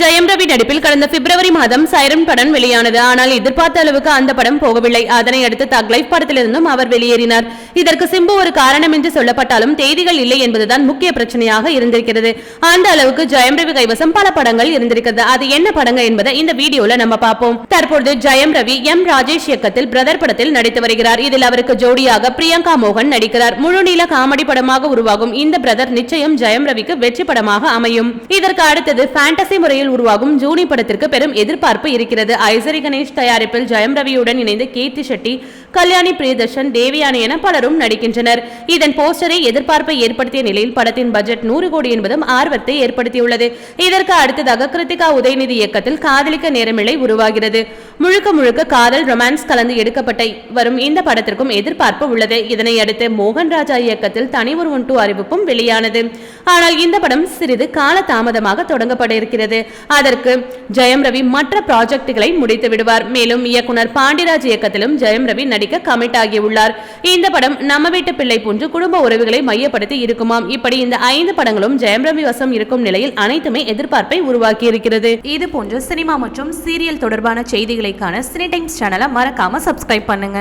ஜெயம் ரவி நடிப்பில் கடந்த பிப்ரவரி மாதம் சைரன் படம் வெளியானது. ஆனால் எதிர்பார்த்த அளவுக்கு அந்த படம் போகவில்லை. அதனை அடுத்து தக் லைஃப் படத்திலிருந்தும் அவர் வெளியேறினார். இதற்கு சிம்பு ஒரு காரணம் என்று சொல்லப்பட்டாலும் தேதிகள் இல்லை என்பதுதான் முக்கிய பிரச்சனையாக இருந்திருக்கிறது. அந்த அளவுக்கு ஜெயம் ரவி கைவசம் பல படங்கள் இருந்திருக்கிறது. அது என்ன படங்கள் என்பதை இந்த வீடியோல நம்ம பார்ப்போம். தற்பொழுது ஜெயம் ரவி எம் ராஜேஷ் இயக்கத்தில் பிரதர் படத்தில் நடித்து வருகிறார். இதில் அவருக்கு ஜோடியாக பிரியங்கா மோகன் நடிக்கிறார். முழுநீள காமெடி படமாக உருவாகும் இந்த பிரதர் நிச்சயம் ஜெயம் ரவிக்கு வெற்றி படமாக அமையும். இதற்கு அடுத்தது ஃபேண்டசி முறையில் உருவாகும் ஜூனி படத்திற்கு பெரும் எதிர்பார்ப்பு இருக்கிறது. ஐசரி கணேஷ் தயாரிப்பில் ஜெயம் ரவியுடன் இணைந்து கீர்த்தி ஷெட்டி கல்யாணி பிரியதர்ஷன் தேவியானி என பலரும் நடிக்கின்றனர். இதன் போஸ்டரை எதிர்பார்ப்பை ஏற்படுத்திய நிலையில் படத்தின் பட்ஜெட் நூறு கோடி என்பதும் ஆர்வத்தை ஏற்படுத்தியுள்ளது. இதற்கு அடுத்ததாக கிருத்திகா உதயநிதி இயக்கத்தில் காதலிக்க நேரமில்லை உருவாகிறது. முழுக்க முழுக்க காதல் ரொமான்ஸ் கலந்து எடுக்கப்பட்ட வரும் இந்த படத்திற்கும் எதிர்பார்ப்பு உள்ளது. இதனை அடுத்து மோகன் ராஜா இயக்கத்தில் தனி ஒருவன் டூ அறிவிப்பும் வெளியானது. ஆனால் இந்த படம் சிறிது கால தாமதமாக தொடங்கப்பட இருக்கிறது அதற்கு ஜெயம் ரவி மற்ற ப்ராஜெக்டுகளை முடித்து விடுவார். மேலும் இயக்குனர் பாண்டிராஜ் இயக்கத்திலும் ஜெயம் ரவி நடிக்க கமிட் ஆகியுள்ளார். இந்த படம் நம்ம வீட்டு பிள்ளை போன்று குடும்ப உறவுகளை மையப்படுத்தி இருக்குமாம். இப்படி இந்த ஐந்து படங்களும் ஜெயம் ரவி வசம் இருக்கும் நிலையில் அனைத்துமே எதிர்பார்ப்பை உருவாக்கி இருக்கிறது இது போன்ற சினிமா மற்றும் சீரியல் தொடர்பான செய்திகளை காண சினி டைம்ஸ் சேனலை மறக்காமல் சப்ஸ்கிரைப் பண்ணுங்க.